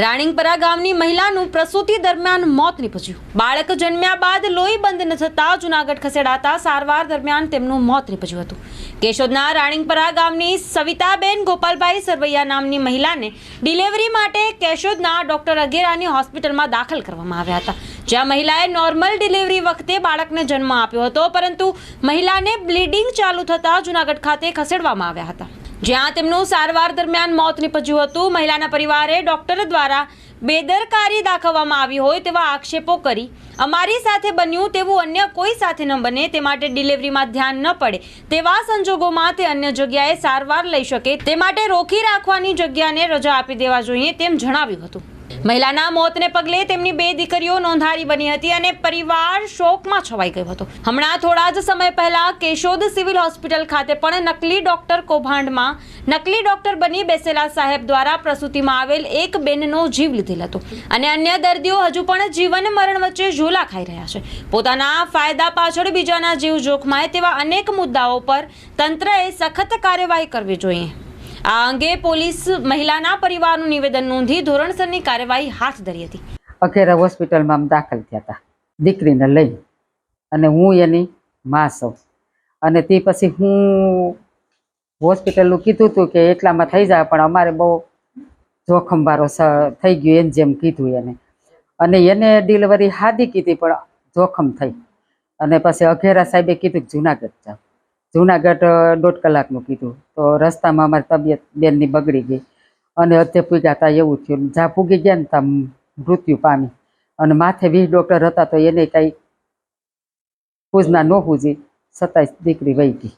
રાણીંગપરા ગામની મહિલાનું પ્રસૂતિ દરમિયાન મોત નીપજ્યું. બાળક જન્મ્યા બાદ લોહી બંધ ન થતા જુનાગઢ ખસેડાતા સારવાર દરમિયાન તેમનું મોત નીપજ્યું હતું. કેશોદના રાણીંગપરા ગામની સવિતાબેન ગોપાલભાઈ સરવૈયા નામની મહિલાને ડિલિવરી માટે કેશોદના ડોક્ટર અગેરાની હોસ્પિટલમાં દાખલ કરવામાં આવ્યા હતા. જ્યાં મહિલાએ નોર્મલ ડિલિવરી વખતે બાળકને જન્મ આપ્યો હતો, પરંતુ મહિલાને બ્લીડિંગ ચાલુ થતાં જુનાગઢ ખાતે ખસેડવામાં આવ્યા હતા. જ્યાં તેમનું સારવાર દરમિયાન મોત નીપજ્યું હતું. મહિલાના પરિવારે ડોક્ટર દ્વારા બેદરકારી દાખવવામાં આવી હોય તેવા આક્ષેપો કરી. અમારી સાથે બન્યું તેવું અન્ય કોઈ સાથે ન બને તે માટે ડિલિવરીમાં ધ્યાન ન પડે. તેવા સંજોગોમાં તે અન્ય જગ્યાએ સારવાર લઈ શકે. તે માટે રોકી રાખવાની જગ્યાને રજા આપી દેવા જોઈએ તેમ જણાવ્યું હતું. મહિલાના મોતને પગલે તેમની બે દીકરીઓ નોંધારી બની હતી અને પરિવાર શોકમાં છવાઈ ગયો હતો. હમણાં થોડા જ સમય પહેલા કેશોદ સિવિલ હોસ્પિટલ ખાતે પણ નકલી ડોક્ટર કૌભાંડમાં નકલી ડોક્ટર બની બેસેલા સાહેબ દ્વારા પ્રસૂતિમાં આવેલ એક બેનનો જીવ લીધેલ હતો અને અન્ય દર્દીઓ હજુ પણ જીવન મરણ વચ્ચે ઝોલા ખાઈ રહ્યા છે. પોતાના ફાયદા પાછળ બીજાના જીવ જોખમાય તેવા અનેક મુદ્દાઓ પર તંત્રએ સખત કાર્યવાહી કરવી જોઈએ. આ અંગે પોલીસ મહિલાના પરિવારનું નિવેદન નોંધી ધોરણસરની કાર્યવાહી હાથ ધરી હતી. અખેરા હોસ્પિટલમાં દાખલ થયા હતા. દીકરીને લઈ અને હું એની મા છું અને તે પછી હું હોસ્પિટલનું કીધું હતું કે એટલામાં થઈ જાય, પણ અમારે બહુ જોખમવાળો થઈ ગયો એમ જેમ કીધું એને. અને એને ડિલિવરી હાદી કીધી, પણ જોખમ થઈ. અને પછી અઘેરા સાહેબે કીધું કે જુનાગઢ જાઓ. જુનાગઢ દોઢ કલાકનું કીધું. તો રસ્તામાં અમારી તબિયત બેનની બગડી ગઈ. અને અત્યારે પૂગ્યા હતા એવું થયું. જ્યાં પૂગી ગયા ને ત્યાં મૃત્યુ પામી. અને માથે વીસ ડૉક્ટર હતા તો એને કાંઈ પૂજના ન પૂજી. સત્તાવીસ દીકરી વહી ગઈ.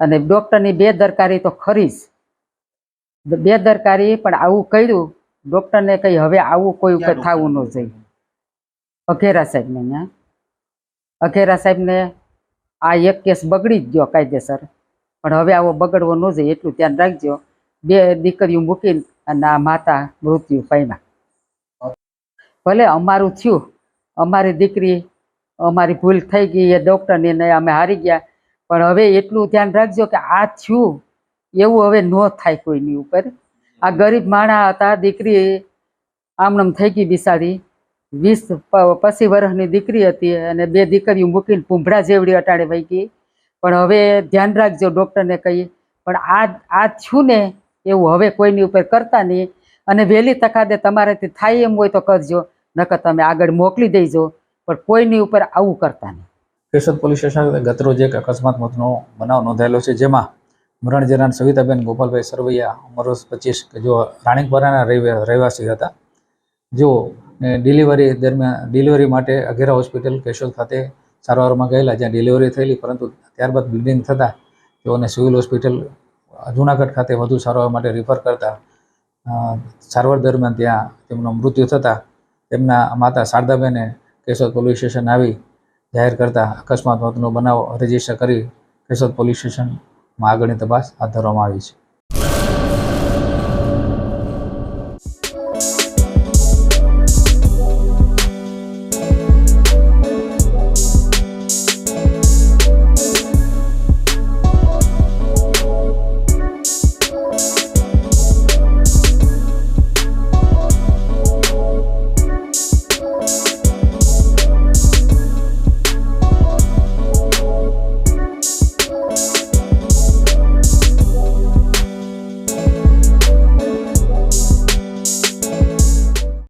અને ડૉક્ટરની બેદરકારી તો ખરી જ. બેદરકારી પણ આવું કર્યું. ડૉક્ટરને કંઈ હવે આવું કોઈ થવું ન જોઈએ. અઘેરા સાહેબને અઘેરા સાહેબને આ એક કેસ બગડી જ ગયો કાયદેસર. પણ હવે આવો બગડવો ન જોઈએ, એટલું ધ્યાન રાખજો. બે દીકરીઓ મૂકીને અને આ માતા મૃત્યુ પામ્યા. ભલે અમારું થયું, અમારી દીકરી, અમારી ભૂલ થઈ ગઈ, એ ડૉક્ટરને અમે હારી ગયા. પણ હવે એટલું ધ્યાન રાખજો કે આ થયું, એવું હવે ન થાય કોઈની ઉપર. આ ગરીબ માણા હતા, દીકરી આમનામ થઈ ગઈ બિસાડી વીસ પ- વર્ષની દીકરી હતી અને બે દીકરીઓ મૂકીને પૂંભળા જેવડી અટાડે વહી ગઈ પણ હવે ધ્યાન રાખજો ડૉક્ટરને કહીએ. પણ આ આ થયું ને એવું હવે કોઈની ઉપર કરતા નહીં. અને વહેલી તકાદે તમારાથી થાય એમ હોય તો કરજો. નકર તમે આગળ મોકલી દેજો. પણ કોઈની ઉપર આવું કરતા નહીં. કેશોદ પોલીસ સ્ટેશન ગતરોજ એક અકસ્માત મોતનો બનાવ નોંધાયેલો છે, જેમાં મરણ જનાર સવિતાબેન, ગોપાલભાઈ સરવૈયા ઉંમર પચીસ કે જો રાણીકપરાના રહેવા- રહેવાસી હતા. ને ડિલિવરી દરમિયાન ડિલિવરી માટે અઘેરા હોસ્પિટલ કેશોદ ખાતે સારવારમાં ગયેલા, જ્યાં ડિલિવરી થયેલી, પરંતુ ત્યારબાદ બ્લીડિંગ થતાં તેઓને સિવિલ હોસ્પિટલ જુનાગઢ ખાતે વધુ સારવાર માટે રિફર કરતા સારવાર દરમિયાન ત્યાં તેમનું મૃત્યુ થતાં, તેમના માતા શારદાબેને કેશોદ પોલીસ સ્ટેશન આવી જાહેર કરતા અકસ્માત મોતનો બનાવ રજિસ્ટર કરી કેશોદ પોલીસ સ્ટેશનમાં આગળની તપાસ હાથ ધરવામાં આવી છે.